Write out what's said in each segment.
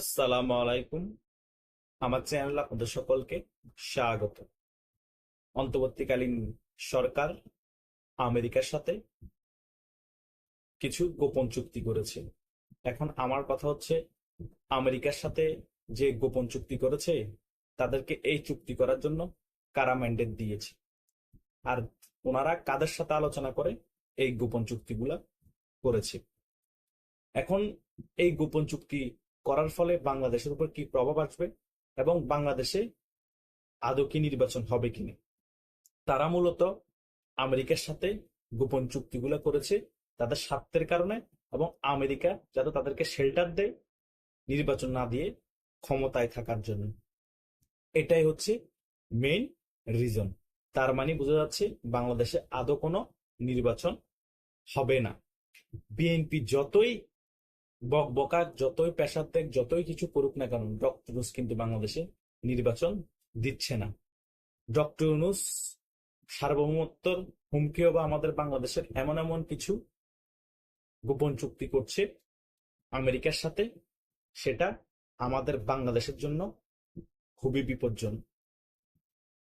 আসসালামু আলাইকুম। আমার চ্যানেল আপনাদের সকলকে স্বাগত। অন্তর্বর্তীকালীন সরকার আমেরিকার সাথে কিছু গোপন চুক্তি করেছে। এখন আমার কথা হচ্ছে, আমেরিকার সাথে যে গোপন চুক্তি করেছে, তাদেরকে এই চুক্তি করার জন্য কারা ম্যান্ডেট দিয়েছে? আর ওনারা কাদের সাথে আলোচনা করে এই গোপন চুক্তিগুলা করেছে? এখন এই গোপন চুক্তি করার ফলে বাংলাদেশের উপর কি প্রভাব আসবে এবং বাংলাদেশে আদৌ কি নির্বাচন হবে কিনা? তারা মূলত আমেরিকার সাথে গোপন চুক্তিগুলো করেছে তাদের স্বার্থের কারণে এবং আমেরিকা যাতে তাদেরকে শেল্টার দেয় নির্বাচন না দিয়ে ক্ষমতায় থাকার জন্য। এটাই হচ্ছে মেইন রিজন তার মানে বোঝা যাচ্ছে বাংলাদেশে আদৌ কোনো নির্বাচন হবে না। বিএনপি যতই বক বকা যতই পেশার ত্যাগ যতই কিছু করুক না কেন, ডক্টর ইউনুস কিন্তু বাংলাদেশে নির্বাচন দিচ্ছে না। ডক্টর ইউনুস সার্বভৌমত্বর হুমকি বা আমাদের বাংলাদেশের এমন এমন কিছু গোপন চুক্তি করছে আমেরিকার সাথে, সেটা আমাদের বাংলাদেশের জন্য খুবই বিপজ্জনক।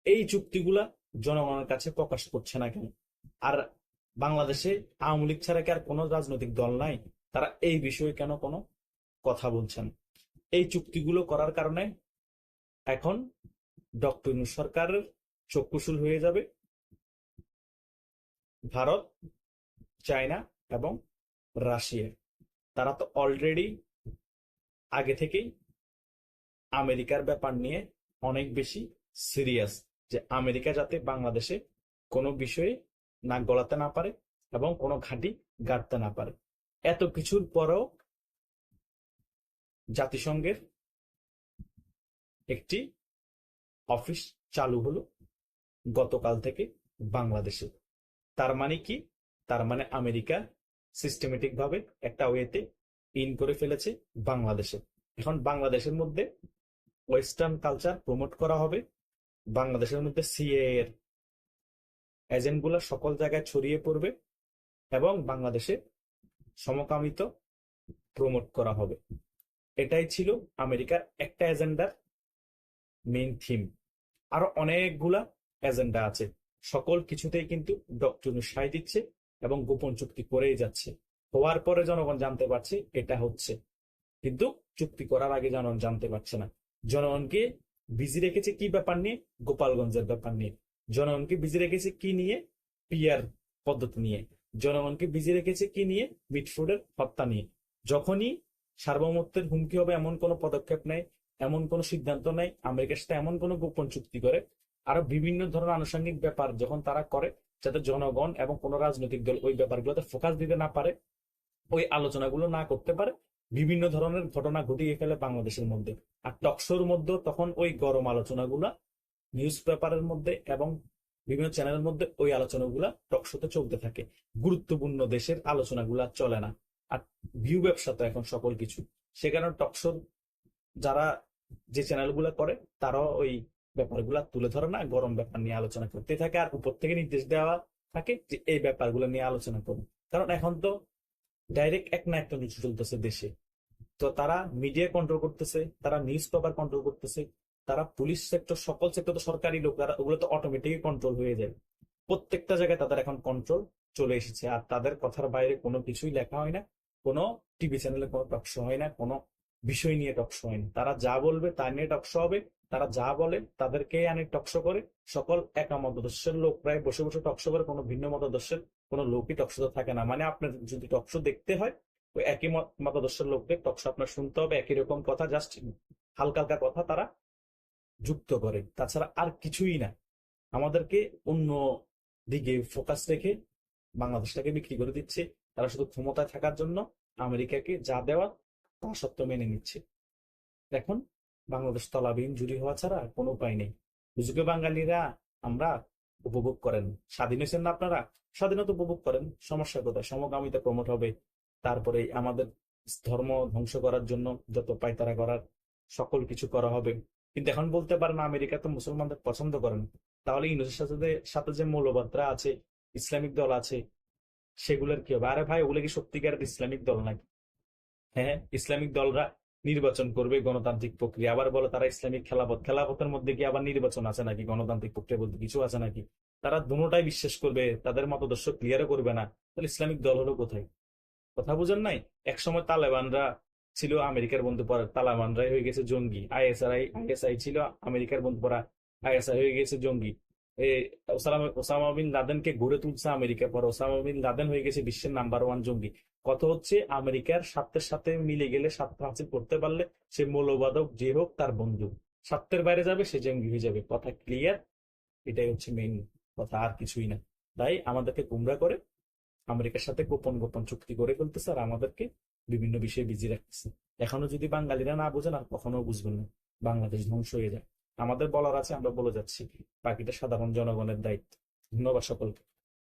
এই চুক্তিগুলা জনগণের কাছে প্রকাশ করছে না কেন? আর বাংলাদেশে আওয়ামী লীগ ছাড়া কি আর কোনো রাজনৈতিক দল নাই? তারা এই বিষয়ে কেন কোনো কথা বলছেন? এই চুক্তিগুলো করার কারণে এখন ডক্টর সরকারের চক্ষুশূল হয়ে যাবে। ভারত, চায়না এবং রাশিয়া, তারা তো অলরেডি আগে থেকেই আমেরিকার ব্যাপার নিয়ে অনেক বেশি সিরিয়াস যে আমেরিকা যাতে বাংলাদেশে কোনো বিষয়ে নাক গলাতে না পারে এবং কোনো ঘাঁটি গাড়তে না পারে। এত কিছুর পরেও জাতিসংঘের একটি অফিস চালু হলো গতকাল থেকে বাংলাদেশে। তার মানে কি? তার মানে আমেরিকা সিস্টেমেটিক ভাবে একটা ওয়েতে ইন করে ফেলেছে বাংলাদেশে। এখন বাংলাদেশের মধ্যে ওয়েস্টার্ন কালচার প্রমোট করা হবে। বাংলাদেশের মধ্যে সিএ এর এজেন্টগুলো সকল জায়গায় ছড়িয়ে পড়বে এবং বাংলাদেশে সমকামিত প্রমোট করা হবে। এটাই ছিল আমেরিকার একটা এজেন্ডার মেইন থিম আরও অনেকগুলা এজেন্ডা আছে। সকল কিছুতেই কিন্তু ডক্টর সাই দিচ্ছে এবং গোপন চুক্তি করেই যাচ্ছে। হওয়ার পরে জনগণ জানতে পারছে এটা হচ্ছে। কিন্তু চুক্তি করার আগে জনগণ জানতে পারছে না। জনগণকে বিজি রেখেছে কি ব্যাপার নিয়ে? গোপালগঞ্জের ব্যাপার নিয়ে। জনগণকে বিজি রেখেছে কি নিয়ে? পিয়ার পদ্ধতি নিয়ে। জনগণকে বিজি রেখেছে কি নিয়ে? মিটফুডের হত্যা নিয়ে। যখনই সার্বভৌমত্বের হুমকি হবে এমন কোনো পদক্ষেপ নেয়, এমন কোনো সিদ্ধান্ত নেয়, আমেরিকার সাথে এমন কোনো গোপন চুক্তি করে, আরও বিভিন্ন ধরনের আনুষঙ্গিক ব্যাপার যখন তারা করে, যাতে জনগণ এবং কোন রাজনৈতিক দল ওই ব্যাপারগুলোতে ফোকাস দিতে না পারে, ওই আলোচনাগুলো না করতে পারে, বিভিন্ন ধরনের ঘটনা ঘটিয়ে ফেলে বাংলাদেশের মধ্যে। আর টকশোর মধ্যে তখন ওই গরম আলোচনাগুলা, নিউজ পেপারের মধ্যে এবং বিভিন্ন চ্যানেলের মধ্যে ওই আলোচনাগুলা টকশোতে চলতে থাকে। গুরুত্বপূর্ণ দেশের আলোচনাগুলা চলে না। আর ভিউ ব্যবসা তো এখন সকল কিছু। সে কারণে টকশো যারা যে চ্যানেলগুলো করে, তারাও ওই ব্যাপারগুলো তুলে ধরে না, গরম ব্যাপার নিয়ে আলোচনা করতে থাকে। আর উপর থেকে নির্দেশ দেওয়া থাকে যে, এই ব্যাপারগুলো নিয়ে আলোচনা করুন। কারণ এখন তো ডাইরেক্ট এক না একটা নিউজ চলতেছে দেশে। তো তারা মিডিয়া কন্ট্রোল করতেছে, তারা নিউজ পেপার কন্ট্রোল করতেছে। তারা পুলিশ সেক্টর সকল সেক্টর তো সরকারি লোক, তারা ওগুলো তো অটোমেটিকই কন্ট্রোল হয়ে যায়। প্রত্যেকটা জায়গায় তাদের এখন কন্ট্রোল চলে এসেছে, আর তাদের কথার বাইরে কোনো কিছুই লেখা হয় না, কোনো টিভি চ্যানেলে কোনো টকশো হয় না, কোনো বিষয় নিয়ে টকশো হয় না। তারা যা বলবে তা নিয়ে টকশো হবে, তারা যা বলে তাদেরকে আনে টকশো করে। সকল একা মতদর্শের লোক প্রায় বসে বসে টকশো করে, কোনো ভিন্ন মতদর্শের, কোনো লোকই টকশোতে থাকে না। মানে আপনার যদি টকশো দেখতে হয়, ওই একই মতদর্শের লোকদের টকশো আপনার শুনতে হবে, একই রকম কথা জাস্ট হালকা হালকা কথা তারা যুক্ত করে তাছাড়া আর কিছুই না। আমাদেরকে অন্য দিকে ফোকাস রেখে বাংলাদেশটাকে বিক্রি করে দিচ্ছে। তারা শুধু ক্ষমতায় থাকার জন্য আমেরিকাকে যা দেওয়া তা সত্য মেনে নিচ্ছে। এখন বাংলাদেশ তলাবিহীন জুড়ি হওয়া ছাড়া কোনো উপায় নেই। হুজুকে বাঙালিরা, আমরা উপভোগ করেন। স্বাধীন হয়েছেন না আপনারা? স্বাধীনতা উপভোগ করেন। সমস্যা কোথায়? সমকামিতা প্রমোট হবে। তারপরে আমাদের ধর্ম ধ্বংস করার জন্য যত পায়তারা করার সকল কিছু করা হবে। কিন্তু এখন বলতে পারেন আমেরিকা তো মুসলমানদের পছন্দ করেন তাহলে ইউনুসের সাথে সাথে যে মৌলবাদরা আছে, ইসলামিক দল আছে, সেগুলোর কি হবে? আরে ভাই, ওগুলো কি সত্যিকারের ইসলামিক দল নাকি? হ্যাঁ ইসলামিক দলরা নির্বাচন করবে গণতান্ত্রিক প্রক্রিয়া। আবার বলে তারা ইসলামিক খেলাপথ খেলাপথের মধ্যে কি আবার নির্বাচন আছে নাকি? গণতান্ত্রিক প্রক্রিয়া বলতে কিছু আছে নাকি? তারা দুটাই বিশ্বাস করবে, তাদের মতদর্শ ক্লিয়ারও করবে না। তাহলে ইসলামিক দল হলো কোথায়? কথা বুঝেন নাই? একসময় তালেবানরা ছিল আমেরিকার বন্ধু পরে তালেবানরাই হয়ে গেছে জঙ্গি। আইএসআই আইএসআই ছিল আমেরিকার বন্ধু পরা আইএসআই হয়ে গেছে জঙ্গি। ওসামা বিন লাদেনকে গড়ে তুলছে আমেরিকা পরে। ওসামা বিন লাদেন হয়ে গেছে বিশ্বের নাম্বার ওয়ান জঙ্গি। কথা হচ্ছে? আমেরিকার স্বার্থের সাথে মিলে গেলে স্বার্থ হাসিল করতে পারলে সে মৌলবাদক যে হোক তার বন্ধু। স্বার্থের বাইরে যাবে, সে জঙ্গি হয়ে যাবে। কথা ক্লিয়ার এটাই হচ্ছে মেইন কথা, আর কিছুই না। তাই আমাদেরকে গুমরা করে, আমেরিকার সাথে গোপন গোপন চুক্তি করে ফেলতেছে আর আমাদেরকে বিভিন্ন বিষয়ে বিজি রাখতেছে। এখনও যদি বাঙালিরা না বোঝেন আর কখনো বুঝবেন না। বাংলাদেশ ধ্বংস হয়ে যায় আমাদের বলার আছে, আমরা বলে যাচ্ছি। বাকিটা সাধারণ জনগণের দায়িত্ব। ধন্যবাদ সকলকে।